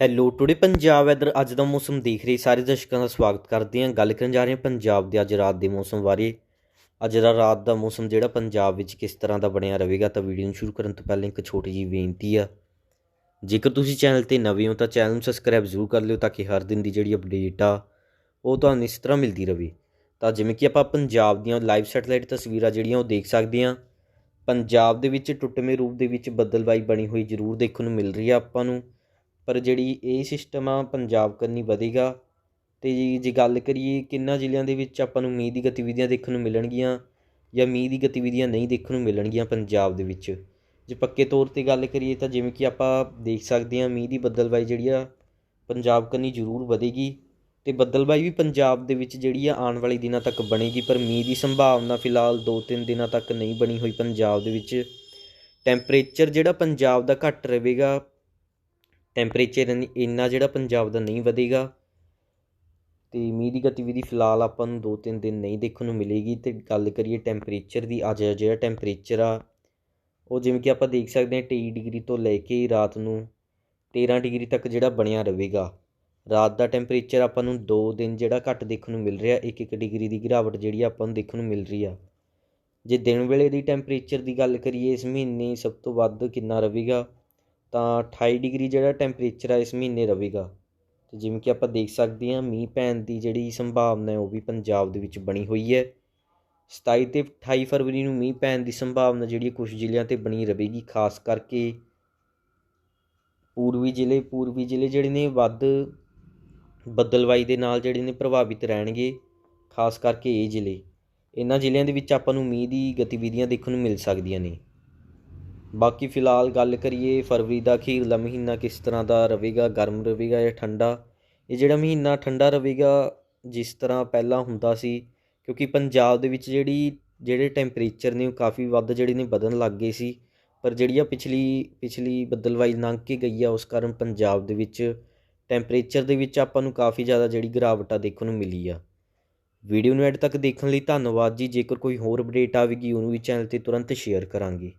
Hello today Punjab weather ਅੱਜ ਦਾ ਮੌਸਮ ਦੇਖ ਰਹੇ ਸਾਰੇ ਦਰਸ਼ਕਾਂ ਦਾ ਸਵਾਗਤ ਕਰਦੇ ਹਾਂ। ਗੱਲ ਕਰਨ ਜਾ ਰਹੇ ਹਾਂ ਪੰਜਾਬ ਦੇ ਅੱਜ ਰਾਤ ਦੇ ਮੌਸਮ ਬਾਰੇ। ਅੱਜ ਦਾ ਰਾਤ ਦਾ ਮੌਸਮ ਜਿਹੜਾ ਪੰਜਾਬ ਵਿੱਚ ਕਿਸ ਤਰ੍ਹਾਂ ਦਾ ਬਣਿਆ ਰਹੇਗਾ ਤਾਂ ਵੀਡੀਓ ਨੂੰ ਸ਼ੁਰੂ ਕਰਨ ਤੋਂ ਪਹਿਲਾਂ ਇੱਕ ਛੋਟੀ ਜਿਹੀ ਬੇਨਤੀ ਆ। ਜੇਕਰ ਤੁਸੀਂ ਚੈਨਲ ਤੇ ਨਵੇਂ ਹੋ ਤਾਂ ਚੈਨਲ ਨੂੰ ਸਬਸਕ੍ਰਾਈਬ ਜ਼ਰੂਰ ਕਰ ਲਿਓ ਤਾਂ ਕਿ ਹਰ ਦਿਨ ਦੀ ਜਿਹੜੀ ਅਪਡੇਟ ਆ, ਉਹ ਤੁਹਾਨੂੰ ਇਸ ਤਰ੍ਹਾਂ ਮਿਲਦੀ ਰਹੇ ਤਾਂ ਜਿਵੇਂ ਕਿ ਆਪਾਂ ਪੰਜਾਬ ਦੀਆਂ ਲਾਈਵ ਸੈਟੇਲਾਈਟ ਤਸਵੀਰਾਂ ਜਿਹੜੀਆਂ ਉਹ ਦੇਖ ਸਕਦੇ ਹਾਂ। ਪੰਜਾਬ ਦੇ ਵਿੱਚ ਟੁੱਟਵੇਂ ਰੂਪ ਦੇ ਵਿੱਚ ਬੱਦਲਬਾਈ ਬਣੀ ਹੋਈ ਜ਼ਰੂਰ ਦੇਖਣ ਨੂੰ ਮਿਲ ਰਹੀ ਆ ਆਪਾਂ ਨੂੰ। ਪਰ ਜਿਹੜੀ ਇਹ ਸਿਸਟਮ ਆ ਪੰਜਾਬ ਕਰਨੀ ਵਧੇਗਾ। ਅਤੇ ਜੇ ਗੱਲ ਕਰੀਏ ਕਿੰਨਾ ਜ਼ਿਲ੍ਹਿਆਂ ਦੇ ਵਿੱਚ ਆਪਾਂ ਨੂੰ ਮੀਂਹ ਦੀ ਗਤੀਵਿਧੀਆਂ ਦੇਖਣ ਨੂੰ ਮਿਲਣਗੀਆਂ ਜਾਂ ਮੀਂਹ ਦੀ ਗਤੀਵਿਧੀਆਂ ਨਹੀਂ ਦੇਖਣ ਨੂੰ ਮਿਲਣਗੀਆਂ ਪੰਜਾਬ ਦੇ ਵਿੱਚ? ਜੇ ਪੱਕੇ ਤੌਰ ਤੇ ਗੱਲ ਕਰੀਏ ਤਾਂ ਜਿਵੇਂ ਕਿ ਆਪਾਂ ਦੇਖ ਸਕਦੇ ਹਾਂ ਮੀਂਹ ਦੀ ਬੱਦਲਬਾਈ ਜਿਹੜੀ ਆ ਪੰਜਾਬ ਕਰਨੀ ਜ਼ਰੂਰ ਵਧੇਗੀ। ਅਤੇ ਬੱਦਲਬਾਈ ਵੀ ਪੰਜਾਬ ਦੇ ਵਿੱਚ ਜਿਹੜੀ ਆ ਆਉਣ ਵਾਲੇ ਦਿਨਾਂ ਤੱਕ ਬਣੇਗੀ, ਪਰ ਮੀਂਹ ਦੀ ਸੰਭਾਵਨਾ ਫਿਲਹਾਲ 2-3 ਦਿਨਾਂ ਤੱਕ ਨਹੀਂ ਬਣੀ ਹੋਈ ਪੰਜਾਬ ਦੇ ਵਿੱਚ। ਟੈਂਪਰੇਚਰ ਜਿਹੜਾ ਪੰਜਾਬ ਦਾ ਘੱਟ ਰਹੇਗਾ ਟੈਂਪਰੇਚਰ ਇੰਨਾ ਜਿਹੜਾ ਪੰਜਾਬ ਦਾ ਨਹੀਂ ਵਧੇਗਾ ਅਤੇ ਮੀਂਹ ਦੀ ਗਤੀਵਿਧੀ ਫਿਲਹਾਲ ਆਪਾਂ ਨੂੰ 2-3 ਦਿਨ ਨਹੀਂ ਦੇਖਣ ਨੂੰ ਮਿਲੇਗੀ ਅਤੇ ਗੱਲ ਕਰੀਏ ਟੈਂਪਰੇਚਰ ਦੀ, ਅੱਜ ਜਿਹੜਾ ਟੈਂਪਰੇਚਰ ਆ, ਉਹ ਜਿਵੇਂ ਕਿ ਆਪਾਂ ਦੇਖ ਸਕਦੇ ਹਾਂ ਤੇਈ ਡਿਗਰੀ ਤੋਂ ਲੈ ਕੇ ਰਾਤ ਨੂੰ 13 ਡਿਗਰੀ ਤੱਕ ਜਿਹੜਾ ਬਣਿਆ ਰਹੇਗਾ। ਰਾਤ ਦਾ ਟੈਂਪਰੇਚਰ ਆਪਾਂ ਨੂੰ 2 ਦਿਨ ਜਿਹੜਾ ਘੱਟ ਦੇਖਣ ਨੂੰ ਮਿਲ ਰਿਹਾ 1-1 ਡਿਗਰੀ ਦੀ ਗਿਰਾਵਟ ਜਿਹੜੀ ਆਪਾਂ ਨੂੰ ਦੇਖਣ ਨੂੰ ਮਿਲ ਰਹੀ ਆ। ਜੇ ਦਿਨ ਵੇਲੇ ਦੀ ਟੈਂਪਰੇਚਰ ਦੀ ਗੱਲ ਕਰੀਏ, ਇਸ ਮਹੀਨੇ ਸਭ ਤੋਂ ਵੱਧ ਕਿੰਨਾ ਰਹੇਗਾ? ਤਾਂ 28 ਡਿਗਰੀ ਜਿਹੜਾ ਟੈਂਪਰੇਚਰ ਆ ਇਸ ਮਹੀਨੇ ਰਹੇਗਾ। ਅਤੇ ਜਿਵੇਂ ਕਿ ਆਪਾਂ ਦੇਖ ਸਕਦੇ ਹਾਂ, ਮੀਂਹ ਪੈਣ ਦੀ ਜਿਹੜੀ ਸੰਭਾਵਨਾ ਹੈ, ਉਹ ਵੀ ਪੰਜਾਬ ਦੇ ਵਿੱਚ ਬਣੀ ਹੋਈ ਹੈ। ਸਤਾਈ ਅਤੇ ਅਠਾਈ ਫਰਵਰੀ ਨੂੰ ਮੀਂਹ ਪੈਣ ਦੀ ਸੰਭਾਵਨਾ ਜਿਹੜੀ ਕੁਝ ਜ਼ਿਲ੍ਹਿਆਂ ਤੇ ਬਣੀ ਰਹੇਗੀ। ਖਾਸ ਕਰਕੇ ਪੂਰਬੀ ਜ਼ਿਲ੍ਹੇ ਪੂਰਬੀ ਜ਼ਿਲ੍ਹੇ ਜਿਹੜੇ ਨੇ, ਵੱਧ ਬੱਦਲਵਾਈ ਦੇ ਨਾਲ ਜਿਹੜੇ ਨੇ, ਪ੍ਰਭਾਵਿਤ ਰਹਿਣਗੇ, ਖਾਸ ਕਰਕੇ ਇਹ ਜ਼ਿਲ੍ਹੇ। ਇਹਨਾਂ ਜ਼ਿਲ੍ਹਿਆਂ ਦੇ ਵਿੱਚ ਆਪਾਂ ਨੂੰ ਮੀਂਹ ਦੀ ਗਤੀਵਿਧੀਆਂ ਦੇਖਣ ਨੂੰ ਮਿਲ ਸਕਦੀਆਂ ਨੇ। ਬਾਕੀ ਫਿਲਹਾਲ ਗੱਲ ਕਰੀਏ ਫਰਵਰੀ ਦਾ ਅਖੀਰਲਾ ਮਹੀਨਾ ਕਿਸ ਤਰ੍ਹਾਂ ਦਾ ਰਹੇਗਾ, ਗਰਮ ਰਹੇਗਾ ਜਾਂ ਠੰਡਾ? ਇਹ ਜਿਹੜਾ ਮਹੀਨਾ ਠੰਡਾ ਰਹੇਗਾ, ਜਿਸ ਤਰ੍ਹਾਂ ਪਹਿਲਾਂ ਹੁੰਦਾ ਸੀ, ਕਿਉਂਕਿ ਪੰਜਾਬ ਦੇ ਵਿੱਚ ਜਿਹੜੀ, ਜਿਹੜੇ ਟੈਂਪਰੇਚਰ ਨੇ ਉਹ ਕਾਫੀ ਵੱਧ ਜਿਹੜੇ ਨੇ ਵਧਣ ਲੱਗ ਗਏ ਸੀ, ਪਰ ਜਿਹੜੀ ਆ ਪਿਛਲੀ ਪਿਛਲੀ ਬੱਦਲਵਾਈ ਲੰਘ ਕੇ ਗਈ ਆ, ਉਸ ਕਾਰਨ ਪੰਜਾਬ ਦੇ ਵਿੱਚ ਟੈਂਪਰੇਚਰ ਦੇ ਵਿੱਚ ਆਪਾਂ ਨੂੰ ਕਾਫੀ ਜ਼ਿਆਦਾ ਜਿਹੜੀ ਗਿਰਾਵਟ ਆ ਦੇਖਣ ਨੂੰ ਮਿਲੀ ਆ। ਵੀਡੀਓ ਨੂੰ ਐਡ ਤੱਕ ਦੇਖਣ ਲਈ ਧੰਨਵਾਦ ਜੀ, ਜੇਕਰ ਕੋਈ ਹੋਰ ਅਪਡੇਟ ਆਵੇਗੀ, ਉਹਨੂੰ ਵੀ ਚੈਨਲ ਤੇ ਤੁਰੰਤ ਸ਼ੇਅਰ ਕਰਾਂਗੇ।